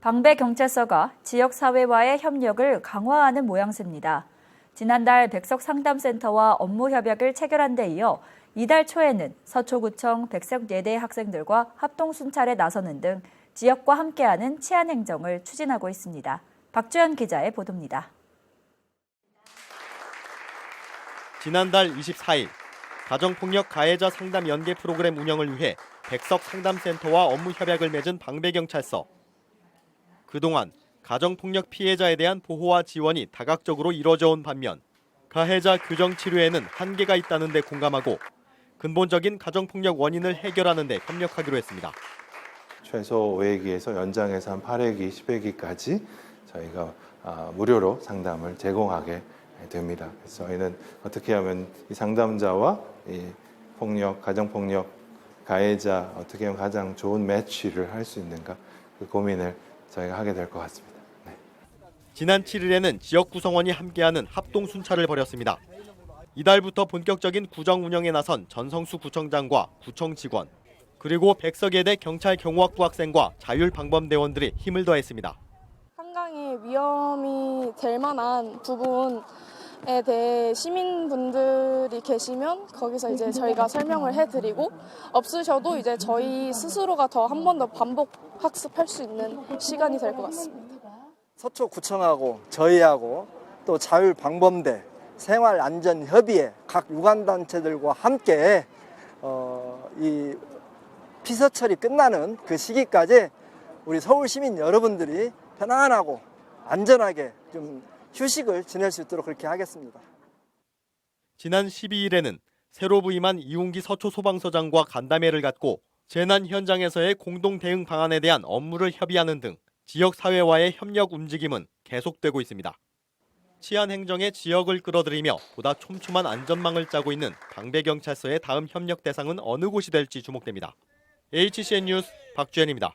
방배 경찰서가 지역 사회와의 협력을 강화하는 모양새입니다. 지난달 백석 상담센터와 업무 협약을 체결한 데 이어 이달 초에는 서초구청 백석 예대 학생들과 합동 순찰에 나서는 등 지역과 함께하는 치안 행정을 추진하고 있습니다. 박주연 기자의 보도입니다. 지난달 24일 가정폭력 가해자 상담 연계 프로그램 운영을 위해 백석 상담센터와 업무 협약을 맺은 방배경찰서. 그동안 가정폭력 피해자에 대한 보호와 지원이 다각적으로 이뤄져 온 반면 가해자 규정 치료에는 한계가 있다는 데 공감하고 근본적인 가정폭력 원인을 해결하는 데 협력하기로 했습니다. 최소 5회기에서 연장해서 한 8회기, 10회기까지 저희가 아, 무료로 상담을 제공하게 됩니다. 그래서 저희는 어떻게 하면 이 상담자와 이 폭력, 가정폭력 가해자 어떻게 하면 가장 좋은 매치를 할 수 있는가 그 고민을 저희가 하게 될 것 같습니다. 네. 지난 7일에는 지역 구성원이 함께하는 합동 순찰을 벌였습니다. 이달부터 본격적인 구정 운영에 나선 전성수 구청장과 구청 직원, 그리고 백석예대 경찰 경호학부 학생과 자율방범대원들이 힘을 더했습니다. 한강에 위험이 될 만한 부분 에 대해 시민분들이 계시면 거기서 이제 저희가 설명을 해드리고 없으셔도 이제 저희 스스로가 더 한 번 더 반복 학습할 수 있는 시간이 될 것 같습니다. 서초구청하고 저희하고 또 자율방범대 생활안전협의회 각 유관단체들과 함께 어, 이 피서철이 끝나는 그 시기까지 우리 서울 시민 여러분들이 편안하고 안전하게 좀 휴식을 지낼 수 있도록 그렇게 하겠습니다. 지난 12일에는 새로 부임한 이웅기 서초 소방서장과 간담회를 갖고 재난 현장에서의 공동 대응 방안에 대한 업무를 협의하는 등 지역 사회와의 협력 움직임은 계속되고 있습니다. 치안 행정의 지역을 끌어들이며 보다 촘촘한 안전망을 짜고 있는 방배 경찰서의 다음 협력 대상은 어느 곳이 될지 주목됩니다. HCN 뉴스 박주현입니다.